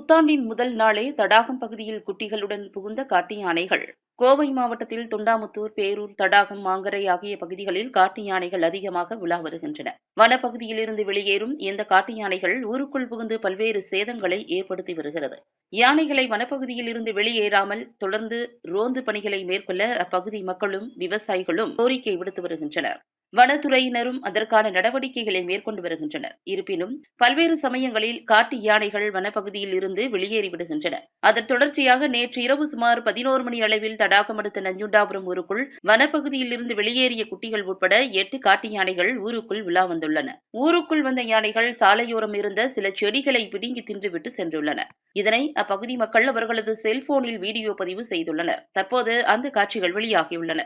புத்தாண்டின் முதல் நாளே தடாகம் பகுதியில் குட்டிகளுடன் புகுந்த காட்டு யானைகள். கோவை மாவட்டத்தில் தொண்டாமுத்தூர் பேரூர் தடாகம் மாங்கரை ஆகிய பகுதிகளில் காட்டு யானைகள் அதிகமாக உலா வருகின்றன. வனப்பகுதியிலிருந்து வெளியேறும் இந்த காட்டு யானைகள் ஊருக்குள் புகுந்து பல்வேறு சேதங்களை ஏற்படுத்தி வருகிறது. யானைகளை வனப்பகுதியில் இருந்து வெளியேறாமல் தொடர்ந்து ரோந்து பணிகளை மேற்கொள்ள அப்பகுதி மக்களும் விவசாயிகளும் கோரிக்கை விடுத்து வருகின்றனர். வனத்துறையினரும் அதற்கான நடவடிக்கைகளை மேற்கொண்டு வருகின்றனர். இருப்பினும் பல்வேறு சமயங்களில் காட்டு யானைகள் வனப்பகுதியில் இருந்து வெளியேறிவிடுகின்றன. அதன் தொடர்ச்சியாக நேற்று இரவு சுமார் பதினோரு மணி அளவில் தடாகம் அடுத்த நஞ்சுண்டாபுரம் ஊருக்குள் வனப்பகுதியில் இருந்து வெளியேறிய குட்டிகள் உட்பட எட்டு காட்டு யானைகள் ஊருக்குள் விழா வந்துள்ளன. ஊருக்குள் வந்த யானைகள் சாலையோரம் இருந்த சில செடிகளை பிடுங்கி தின்றுவிட்டு சென்றுள்ளன. இதனை அப்பகுதி மக்கள் அவர்களது செல்போனில் வீடியோ பதிவு செய்துள்ளனர். தற்போது அந்த காட்சிகள் வெளியாகியுள்ளன.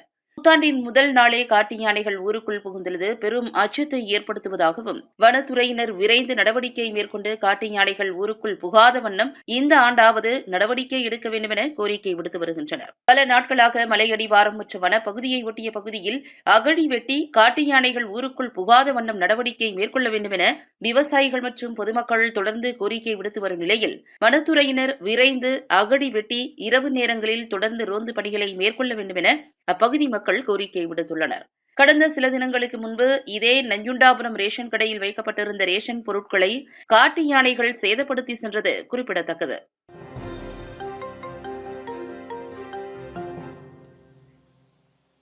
புத்தாண்டின் முதல் நாளே காட்டு யானைகள் ஊருக்குள் புகுந்துள்ளது. பெரும் அச்சத்தை ஏற்படுத்துவதாகவும் வனத்துறையினர் விரைந்து நடவடிக்கை மேற்கொண்டு காட்டு யானைகள் ஊருக்குள் புகாத வண்ணம் இந்த ஆண்டாவது நடவடிக்கை எடுக்க வேண்டும் என கோரிக்கை விடுத்து வருகின்றனர். பல நாட்களாக மலையடிவாரம் மற்றும் வனப்பகுதியை ஒட்டிய பகுதியில் அகழி வெட்டி காட்டு யானைகள் ஊருக்குள் புகாத வண்ணம் நடவடிக்கை மேற்கொள்ள வேண்டும் என விவசாயிகள் மற்றும் பொதுமக்கள் தொடர்ந்து கோரிக்கை விடுத்து வரும் நிலையில் வனத்துறையினர் விரைந்து அகழி வெட்டி இரவு நேரங்களில் தொடர்ந்து ரோந்து பணிகளை மேற்கொள்ள வேண்டும் என அப்பகுதி மக்கள் கோரிக்கை விடுத்துள்ளனர். கடந்த சில தினங்களுக்கு முன்பு இதே நஞ்சுண்டாபுரம் ரேஷன் கடையில் வைக்கப்பட்டிருந்த ரேஷன் பொருட்களை காட்டு யானைகள் சேதப்படுத்தி சென்றது குறிப்பிடத்தக்கது.